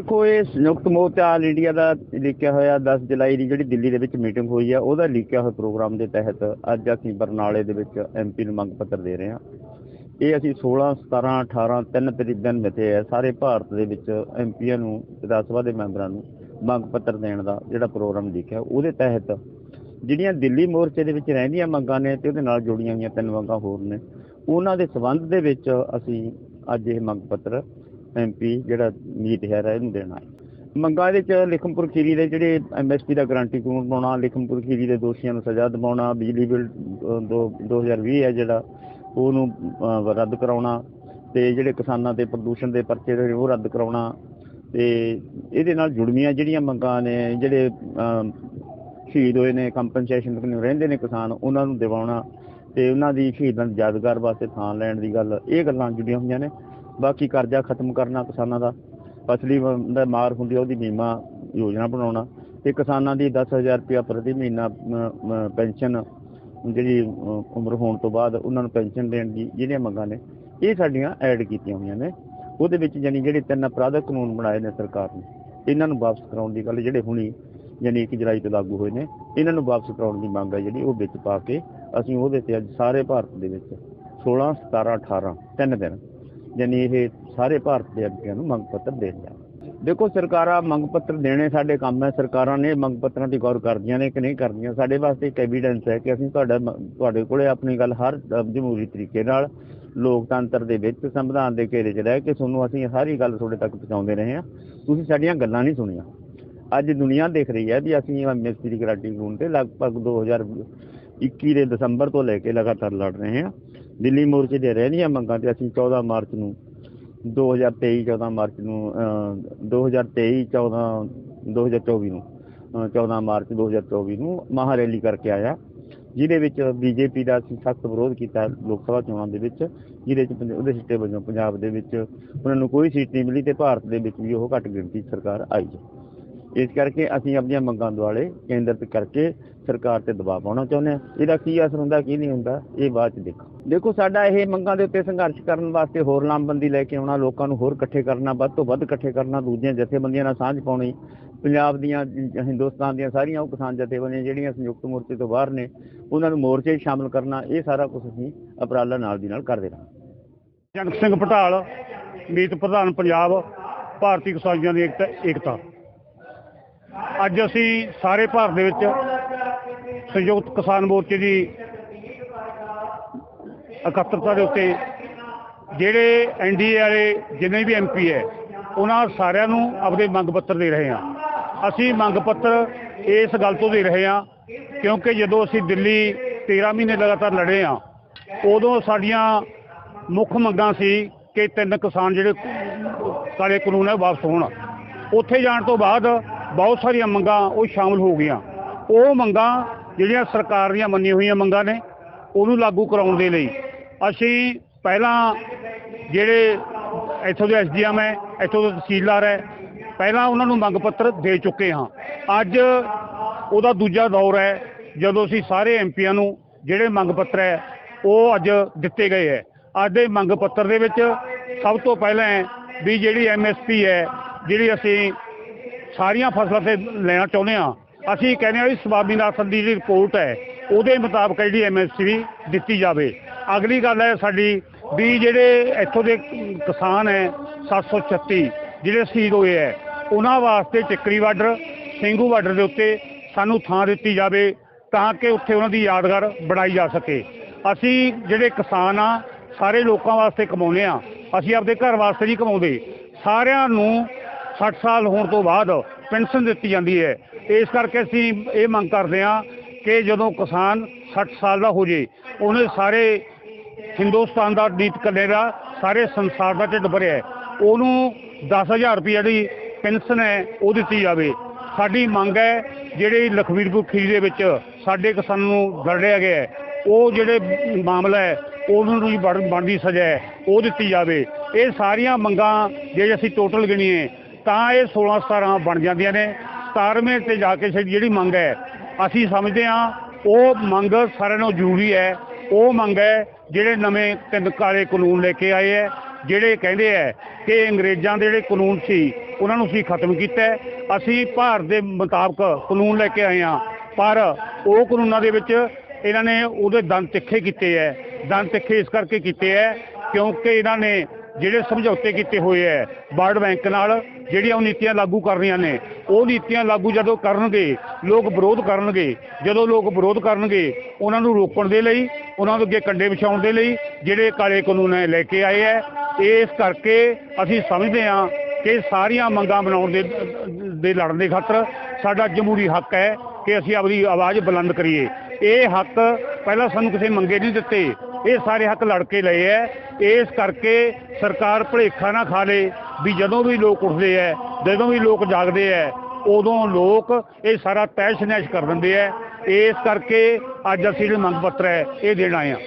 ਦੇਖੋ, ਇਹ ਸੰਯੁਕਤ ਮੋਰਚਾ ਆਲ ਇੰਡੀਆ ਦਾ ਲਿਖਿਆ ਹੋਇਆ 10 ਜੁਲਾਈ ਦੀ ਜਿਹੜੀ ਦਿੱਲੀ ਦੇ ਵਿੱਚ ਮੀਟਿੰਗ ਹੋਈ ਆ, ਉਹਦਾ ਲਿਖਿਆ ਹੋਇਆ ਪ੍ਰੋਗਰਾਮ ਦੇ ਤਹਿਤ ਅੱਜ ਅਸੀਂ ਬਰਨਾਲੇ ਦੇ ਵਿੱਚ ਐਮਪੀ ਨੂੰ ਮੰਗ ਪੱਤਰ ਦੇ ਰਹੇ ਹਾਂ। ਇਹ ਅਸੀਂ 16 17 18 ਤਿੰਨ ਤਰੀਕ ਦਿਨ ਮਿੱਥੇ ਹੈ ਸਾਰੇ ਭਾਰਤ ਦੇ ਵਿੱਚ ਐਮਪੀਆਂ ਨੂੰ, ਵਿਧਾਨ ਸਭਾ ਦੇ ਮੈਂਬਰਾਂ ਨੂੰ ਮੰਗ ਪੱਤਰ ਦੇਣ ਦਾ ਜਿਹੜਾ ਪ੍ਰੋਗਰਾਮ ਲਿਖਿਆ, ਉਹਦੇ ਤਹਿਤ ਜਿਹੜੀਆਂ ਦਿੱਲੀ ਮੋਰਚੇ ਦੇ ਵਿੱਚ ਰਹਿੰਦੀਆਂ ਮੰਗਾਂ ਨੇ ਤੇ ਉਹਦੇ ਨਾਲ ਜੁੜੀਆਂ ਹੋਈਆਂ ਤਿੰਨ ਮੰਗਾਂ ਹੋਰ ਨੇ, ਉਹਨਾਂ ਦੇ ਸਬੰਧ ਦੇ ਵਿੱਚ ਅਸੀਂ ਅੱਜ ਇਹ ਮੰਗ ਪੱਤਰ ਐਮਪੀ ਜਿਹੜਾ ਮੀਤ ਹੈ ਇਹਨੂੰ ਦੇਣਾ ਹੈ। ਮੰਗਾਂ ਦੇ ਚ ਲਿਖਮਪੁਰ ਖੀਰੀ ਦੇ ਜਿਹੜੇ ਐਮਐਸਪੀ ਦਾ ਗਾਰੰਟੀ ਕਾਨੂੰਨ ਬਣਾਉਣਾ ਲਿਖਮਪੁਰ ਖੀਰੀ ਦੇ ਦੋਸ਼ੀਆਂ ਨੂੰ ਸਜ਼ਾ ਦਿਵਾਉਣਾ ਬਿਜਲੀ ਬਿੱਲ ਅ, ਦੋ 2020 ਹੈ ਜਿਹੜਾ ਉਹਨੂੰ ਰੱਦ ਕਰਾਉਣਾ ਤੇ ਜਿਹੜੇ ਕਿਸਾਨਾਂ ਤੇ ਪ੍ਰਦੂਸ਼ਣ ਦੇ ਪਰਚੇ ਉਹ ਰੱਦ ਕਰਾਉਣਾ ਤੇ ਇਹਦੇ ਨਾਲ ਜੁੜਵੀਆਂ ਜਿਹੜੀਆਂ ਮੰਗਾਂ ਨੇ ਜਿਹੜੇ ਸ਼ਹੀਦ ਹੋਏ ਨੇ ਕੰਪਨਸੇਸ਼ਨ ਨੂੰ ਰਹਿੰਦੇ ਨੇ ਕਿਸਾਨ ਉਹਨਾਂ ਨੂੰ ਦਿਵਾਉਣਾ ਤੇ ਉਹਨਾਂ ਦੀ ਸ਼ਹੀਦਾਂ ਦੀ ਯਾਦਗਾਰ ਵਾਸਤੇ ਥਾਂ ਲੈਣ ਦੀ ਗੱਲ ਇਹ ਗੱਲਾਂ ਜੁੜੀਆਂ ਹੋਈਆਂ ਨੇ। ਬਾਕੀ ਕਰਜ਼ਾ ਖਤਮ ਕਰਨਾ ਕਿਸਾਨਾਂ ਦਾ। ਫਸਲੀ ਦਾ ਮਾਰ ਹੁੰਦੀ ਉਹਦੀ ਬੀਮਾ ਯੋਜਨਾ ਬਣਾਉਣਾ। ਤੇ ਕਿਸਾਨਾਂ ਦੀ 10000 ਰੁਪਇਆ ਪ੍ਰਤੀ ਮਹੀਨਾ ਪੈਨਸ਼ਨ ਜਿਹੜੀ ਉਮਰ ਹੋਣ ਤੋਂ ਬਾਅਦ ਉਹਨਾਂ ਨੂੰ ਪੈਨਸ਼ਨ ਦੇਣ ਦੀ ਜਿਹੜੀਆਂ ਮੰਗਾਂ ਨੇ, ਇਹ ਸਾਡੀਆਂ ਐਡ ਕੀਤੀਆਂ ਹੋਈਆਂ ਨੇ। ਉਹਦੇ ਵਿੱਚ ਜਾਨੀ ਜਿਹੜੇ ਤਿੰਨ ਅਪਰਾਧਕ ਕਾਨੂੰਨ ਬਣਾਏ ਨੇ ਸਰਕਾਰ ਨੇ, ਇਹਨਾਂ ਨੂੰ ਵਾਪਸ ਕਰਾਉਣ ਦੀ ਗੱਲ ਜਿਹੜੇ ਹੁਣੀ ਯਾਨੀ 1 ਜੁਲਾਈ ਤੋਂ ਲਾਗੂ ਹੋਏ ਨੇ, ਇਹਨਾਂ ਨੂੰ ਵਾਪਸ ਕਰਾਉਣ ਦੀ ਮੰਗ ਹੈ ਜਿਹੜੀ ਉਹ ਵਿੱਚ ਪਾ ਕੇ ਅਸੀਂ ਉਹਦੇ ਤੇ ਅੱਜ ਸਾਰੇ ਭਾਰਤ ਦੇ ਵਿੱਚ 16 17 18 ਤਿੰਨ ਦਿਨ ਯਾਨੀ ਇਹ ਸਾਰੇ ਭਾਰਤ ਦੇ ਐਮਪੀਆਂ ਨੂੰ ਮੰਗ ਪੱਤਰ ਦੇ ਰਿਹਾ। ਦੇਖੋ ਸਰਕਾਰਾਂ ਮੰਗ ਪੱਤਰ ਦੇਣੇ ਸਾਡੇ ਕੰਮ ਹੈ, ਸਰਕਾਰਾਂ ਨੇ ਮੰਗ ਪੱਤਰਾਂ ਦੀ ਗੌਰ ਕਰਦੀਆਂ ਨੇ ਕਿ ਨਹੀਂ ਕਰਦੀਆਂ। ਸਾਡੇ ਵਾਸਤੇ ਇੱਕ ਐਵੀਡੈਂਸ ਹੈ ਕਿ ਅਸੀਂ ਤੁਹਾਡਾ ਤੁਹਾਡੇ ਕੋਲੇ ਆਪਣੀ ਗੱਲ ਹਰ ਜਮਹੂਰੀ ਤਰੀਕੇ ਨਾਲ ਲੋਕਤੰਤਰ ਦੇ ਵਿੱਚ ਸੰਵਿਧਾਨ ਦੇ ਘੇਰੇ 'ਚ ਰਹਿ ਕੇ ਤੁਹਾਨੂੰ ਅਸੀਂ ਸਾਰੀ ਗੱਲ ਤੁਹਾਡੇ ਤੱਕ ਪਹੁੰਚਾਉਂਦੇ ਰਹੇ ਹਾਂ। ਤੁਸੀਂ ਸਾਡੀਆਂ ਗੱਲਾਂ ਨਹੀਂ ਸੁਣੀਆਂ। ਅੱਜ ਦੁਨੀਆ ਦੇਖ ਰਹੀ ਹੈ ਵੀ ਅਸੀਂ ਐਮਐਸਪੀ ਦੀ ਗਾਰੰਟੀ ਕਾਨੂੰਨ ਤੇ ਲਗਭਗ 2021 ਦੇ ਦਸੰਬਰ ਤੋਂ ਲੈ ਕੇ ਲਗਾਤਾਰ ਲੜ ਰਹੇ ਹਾਂ। ਦਿੱਲੀ ਮੋਰਚੇ ਦੇ ਰਹਿਣੀਆਂ ਮੰਗਾਂ ਤੇ ਅਸੀਂ 14 ਮਾਰਚ ਨੂੰ 2023 14 ਮਾਰਚ ਨੂੰ ਅਹ, 2023 14 2024 ਨੂੰ ਅਹ, 14 ਮਾਰਚ 2024 ਨੂੰ ਮਹਾ ਰੈਲੀ ਕਰਕੇ ਆਇਆ ਜਿਹਦੇ ਵਿੱਚ ਬੀਜੇਪੀ ਦਾ ਅਸੀਂ ਸਖਤ ਵਿਰੋਧ ਕੀਤਾ ਲੋਕ ਸਭਾ ਚੋਣਾਂ ਦੇ ਵਿੱਚ ਜਿਹਦੇ ਚ ਪੰਜ- ਉਹਦੇ ਸਿੱਟੇ ਵਜੋਂ ਪੰਜਾਬ ਦੇ ਵਿੱਚ ਉਹਨਾਂ ਨੂੰ ਕੋਈ ਸੀਟ ਨਹੀਂ ਮਿਲੀ ਤੇ ਭਾਰਤ ਦੇ ਵਿੱਚ ਵੀ ਉਹ ਘੱਟ ਗਿਣਤੀ ਸਰਕਾਰ ਆਈ ਇਸ ਕਰਕੇ ਅਸੀਂ ਆਪਣੀਆਂ ਮੰਗਾਂ ਦੁਆਲੇ ਕੇਂਦਰਿਤ ਕਰਕੇ ਸਰਕਾਰ ਤੇ ਦਬਾਅ ਪਾਉਣਾ ਚਾਹੁੰਦੇ ਹਾਂ। ਇਹਦਾ ਕੀ ਅਸਰ ਹੁੰਦਾ, ਕੀ ਨਹੀਂ ਹੁੰਦਾ, ਇਹ ਬਾਅਦ ਚ ਦੇਖੋ। ਦੇਖੋ, ਸਾਡਾ ਇਹ ਮੰਗਾਂ ਦੇ ਉੱਤੇ ਸੰਘਰਸ਼ ਕਰਨ ਵਾਸਤੇ ਹੋਰ ਲਾਮਬੰਦੀ ਲੈ ਕੇ ਆਉਣਾ, ਲੋਕਾਂ ਨੂੰ ਹੋਰ ਇਕੱਠੇ ਕਰਨਾ, ਵੱਧ ਤੋਂ ਵੱਧ ਇਕੱਠੇ ਕਰਨਾ, ਦੂਜੀਆਂ ਜਥੇਬੰਦੀਆਂ ਨਾਲ ਸਾਂਝ ਪਾਉਣੀ, ਪੰਜਾਬ ਦੀਆਂ, ਹਿੰਦੁਸਤਾਨ ਦੀਆਂ ਸਾਰੀਆਂ ਉਹ ਕਿਸਾਨ ਜਥੇਬੰਦੀਆਂ ਜਿਹੜੀਆਂ ਸੰਯੁਕਤ ਮੋਰਚੇ ਤੋਂ ਬਾਹਰ ਨੇ, ਉਹਨਾਂ ਨੂੰ ਮੋਰਚੇ 'ਚ ਸ਼ਾਮਲ ਕਰਨਾ, ਇਹ ਸਾਰਾ ਕੁਝ ਅਸੀਂ ਅਪਰਾਲਾ ਨਾਲ ਦੀ ਨਾਲ ਕਰਦੇ ਰਹਾਂਗੇ। ਜਨਕ ਸਿੰਘ ਪਟਾਲ, ਮੀਤ ਪ੍ਰਧਾਨ ਪੰਜਾਬ, ਭਾਰਤੀ ਕਿਸਾਨਾਂ ਦੀ ਏਕਤਾ ਏਕਤਾ। ਅੱਜ ਅਸੀਂ ਸਾਰੇ ਭਾਰਤ ਦੇ ਵਿੱਚ ਸੰਯੁਕਤ ਕਿਸਾਨ ਮੋਰਚੇ ਦੀ ਇਕੱਤਰਤਾ ਦੇ ਉੱਤੇ ਜਿਹੜੇ ਐਨਡੀਏ ਵਾਲੇ, ਜਿੰਨੇ ਵੀ ਐਮਪੀ ਹੈ, ਉਹਨਾਂ ਸਾਰਿਆਂ ਨੂੰ ਆਪਣੇ ਮੰਗ ਪੱਤਰ ਦੇ ਰਹੇ ਹਾਂ। ਅਸੀਂ ਮੰਗ ਪੱਤਰ ਇਸ ਗੱਲ ਤੋਂ ਦੇ ਰਹੇ ਹਾਂ, ਕਿਉਂਕਿ ਜਦੋਂ ਅਸੀਂ ਦਿੱਲੀ 13 ਮਹੀਨੇ ਲਗਾਤਾਰ ਲੜੇ ਹਾਂ, ਉਦੋਂ ਸਾਡੀਆਂ ਮੁੱਖ ਮੰਗਾਂ ਸੀ ਕਿ ਤਿੰਨ ਕਿਸਾਨ ਜਿਹੜੇ ਕਾਲੇ ਕਾਨੂੰਨ ਹੈ, ਵਾਪਸ ਹੋਣ। ਉੱਥੇ ਜਾਣ ਤੋਂ ਬਾਅਦ ਬਹੁਤ ਸਾਰੀਆਂ ਮੰਗਾਂ ਉਹ ਸ਼ਾਮਲ ਹੋ ਗਈਆਂ। ਉਹ ਮੰਗਾਂ ਜਿਹੜੀਆਂ ਸਰਕਾਰ ਦੀਆਂ ਮੰਨੀਆਂ ਹੋਈਆਂ ਮੰਗਾਂ ਨੇ, ਉਹਨੂੰ ਲਾਗੂ ਕਰਾਉਣ ਦੇ ਲਈ ਅਸੀਂ ਪਹਿਲਾਂ ਜਿਹੜੇ ਇੱਥੋਂ ਦੇ ਐਸਡੀਐਮ ਹੈ, ਇੱਥੋਂ ਦੇ ਤਹਿਸੀਲਦਾਰ ਹੈ, ਪਹਿਲਾਂ ਉਹਨਾਂ ਨੂੰ ਮੰਗ ਪੱਤਰ ਦੇ ਚੁੱਕੇ ਹਾਂ। ਅੱਜ ਉਹਦਾ ਦੂਜਾ ਦੌਰ ਹੈ, ਜਦੋਂ ਅਸੀਂ ਸਾਰੇ ਐਮਪੀਆਂ ਨੂੰ ਜਿਹੜੇ ਮੰਗ ਪੱਤਰ ਹੈ, ਉਹ ਅੱਜ ਦਿੱਤੇ ਗਏ ਹੈ। ਅੱਜ ਦੇ ਮੰਗ ਪੱਤਰ ਦੇ ਵਿੱਚ ਸਭ ਤੋਂ ਪਹਿਲਾਂ ਵੀ ਜਿਹੜੀ ਐਮਐਸਪੀ ਹੈ, ਜਿਹੜੀ ਅਸੀਂ ਸਾਰੀਆਂ ਫਸਲਾਂ ਤੇ ਲੈਣਾ ਚਾਹੁੰਦੇ ਹਾਂ ਅਸੀਂ ਕਹਿੰਦੇ ਹਾਂ ਵੀ ਸਵਾਮੀਨਾਥਨ ਦੀ ਜਿਹੜੀ ਰਿਪੋਰਟ ਹੈ, ਉਹਦੇ ਮੁਤਾਬਕ ਜਿਹੜੀ ਐਮਐਸਪੀ ਦਿੱਤੀ ਜਾਵੇ। ਅਗਲੀ ਗੱਲ ਹੈ ਸਾਡੀ ਵੀ ਜਿਹੜੇ ਇੱਥੋਂ ਦੇ ਕਿਸਾਨ ਹੈ 736 ਜਿਹੜੇ ਸ਼ਹੀਦ ਹੋਏ ਹੈ, ਉਹਨਾਂ ਵਾਸਤੇ ਟਿੱਕਰੀ ਬਾਰਡਰ, ਸਿੰਘੂ ਬਾਰਡਰ ਦੇ ਉੱਤੇ ਸਾਨੂੰ ਥਾਂ ਦਿੱਤੀ ਜਾਵੇ ਤਾਂ ਕਿ ਉੱਥੇ ਉਹਨਾਂ ਦੀ ਯਾਦਗਾਰ ਬਣਾਈ ਜਾ ਸਕੇ। ਅਸੀਂ ਜਿਹੜੇ ਕਿਸਾਨ ਆ, ਸਾਰੇ ਲੋਕਾਂ ਵਾਸਤੇ ਕਮਾਉਂਦੇ ਆ ਅਸੀਂ ਆਪਦੇ ਘਰ ਵਾਸਤੇ ਨਹੀਂ ਕਮਾਉਂਦੇ। ਸਾਰਿਆਂ ਨੂੰ 60 ਸਾਲ ਹੋਣ ਤੋਂ ਬਾਅਦ ਪੈਨਸ਼ਨ ਦਿੱਤੀ ਜਾਂਦੀ ਹੈ। ਇਸ ਕਰਕੇ ਅਸੀਂ ਇਹ ਮੰਗ ਕਰਦੇ ਹਾਂ ਕਿ ਜਦੋਂ ਕਿਸਾਨ 60 ਸਾਲ ਦਾ ਹੋ ਜੇ, ਉਹਨੇ ਸਾਰੇ ਹਿੰਦੁਸਤਾਨ ਦਾ ਨੀਤ ਕੱਲੇ ਦਾ ਸਾਰੇ ਸੰਸਾਰ ਦਾ ਢਿੱਡ ਭਰਿਆ ਹੈ। ਉਹਨੂੰ 10000 ਰੁਪਏ ਦੀ ਪੈਨਸ਼ਨ ਹੈ, ਉਹ ਦਿੱਤੀ ਜਾਵੇ। ਸਾਡੀ ਮੰਗ ਹੈ, ਜਿਹੜੇ ਲਖਵੀਰਪੁਰ ਖੀਰੀ ਦੇ ਵਿੱਚ ਸਾਡੇ ਕਿਸਾਨਾਂ ਨੂੰ ਦਰੜਿਆ ਗਿਆ ਉਹ ਜਿਹੜੇ ਮਾਮਲਾ ਹੈ, ਉਹਨੂੰ ਵੀ ਬਣ- ਬਣਦੀ ਸਜ਼ਾ ਹੈ, ਉਹ ਦਿੱਤੀ ਜਾਵੇ। ਇਹ ਸਾਰੀਆਂ ਮੰਗਾਂ ਜੇ ਅਸੀਂ ਟੋਟਲ ਗਿਣੀਏ ਤਾਂ ਇਹ 16 17 ਬਣ ਜਾਂਦੀਆਂ ਨੇ। 17ਵੇਂ ਤੇ ਜਾ ਕੇ ਸਾਡੀ ਜਿਹੜੀ ਮੰਗ ਹੈ, ਅਸੀਂ ਸਮਝਦੇ ਹਾਂ, ਉਹ ਮੰਗ ਸਾਰਿਆਂ ਨੂੰ ਜ਼ਰੂਰੀ ਹੈ। ਉਹ ਮੰਗ ਹੈ, ਜਿਹੜੇ ਨਵੇਂ ਤਿੰਨ ਕਾਲੇ ਕਾਨੂੰਨ ਲੈ ਕੇ ਆਏ ਹੈ, ਜਿਹੜੇ ਕਹਿੰਦੇ ਹੈ ਕਿ ਅੰਗਰੇਜ਼ਾਂ ਦੇ ਜਿਹੜੇ ਕਾਨੂੰਨ ਸੀ, ਉਹਨਾਂ ਨੂੰ ਅਸੀਂ ਖਤਮ ਕੀਤਾ ਅਸੀਂ ਭਾਰਤ ਦੇ ਮੁਤਾਬਕ ਕਾਨੂੰਨ ਲੈ ਕੇ ਆਏ ਹਾਂ, ਪਰ ਉਹ ਕਾਨੂੰਨਾਂ ਦੇ ਵਿੱਚ ਇਹਨਾਂ ਨੇ ਉਹਦੇ ਦੰਦ ਤਿੱਖੇ ਕੀਤੇ ਹੈ। ਦੰਦ ਤਿੱਖੇ ਇਸ ਕਰਕੇ ਕੀਤੇ ਹੈ, ਕਿਉਂਕਿ ਇਹਨਾਂ ਨੇ ਜਿਹੜੇ ਸਮਝੌਤੇ ਕੀਤੇ ਹੋਏ ਹੈ ਵਰਲਡ ਬੈਂਕ ਨਾਲ, ਜਿਹੜੀਆਂ ਉਹ ਨੀਤੀਆਂ ਲਾਗੂ ਕਰਨੀਆਂ ਨੇ, ਉਹ ਨੀਤੀਆਂ ਲਾਗੂ ਜਦੋਂ ਕਰਨਗੇ, ਲੋਕ ਵਿਰੋਧ ਕਰਨਗੇ, ਜਦੋਂ ਲੋਕ ਵਿਰੋਧ ਕਰਨਗੇ, ਉਹਨਾਂ ਨੂੰ ਰੋਕਣ ਦੇ ਲਈ, ਉਹਨਾਂ ਨੂੰ ਅੱਗੇ ਕੰਡੇ ਵਿਛਾਉਣ ਦੇ ਲਈ, ਜਿਹੜੇ ਕਾਲੇ ਕਾਨੂੰਨ ਹੈ ਲੈ ਕੇ ਆਏ ਹੈ ਇਸ ਕਰਕੇ ਅਸੀਂ ਸਮਝਦੇ ਹਾਂ ਕਿ ਸਾਰੀਆਂ ਮੰਗਾਂ ਬਣਾਉਣ ਦੇ ਦੇ ਲੜਨ ਦੇ ਖਾਤਰ ਸਾਡਾ ਜਮਹੂਰੀ ਹੱਕ ਹੈ ਕਿ ਅਸੀਂ ਆਪਣੀ ਆਵਾਜ਼ ਬੁਲੰਦ ਕਰੀਏ। ਇਹ ਹੱਕ ਪਹਿਲਾਂ ਸਾਨੂੰ ਕਿਸੇ ਮੰਗੇ ਨਹੀਂ ਦਿੱਤੇ ਇਹ ਸਾਰੇ ਹੱਕ ਲੜ ਕੇ ਲਏ ਐ। ਇਸ ਕਰਕੇ ਸਰਕਾਰ ਭਲੇਖਾ ਨਾ ਖਾ ਲੇ ਵੀ ਜਦੋਂ ਵੀ ਲੋਕ ਉੱਠਦੇ ਐ, ਜਦੋਂ ਵੀ ਲੋਕ ਜਾਗਦੇ ਐ, ਉਦੋਂ ਲੋਕ ਇਹ ਸਾਰਾ ਤੈਸ਼ ਨੈਸ਼ ਕਰ ਦਿੰਦੇ ਐ। ਇਸ ਕਰਕੇ ਅੱਜ ਅਸੀਂ ਜਿਹੜੇ ਮੰਗ ਪੱਤਰ ਹੈ ਇਹ ਦੇਣ ਆਏ ਹਾਂ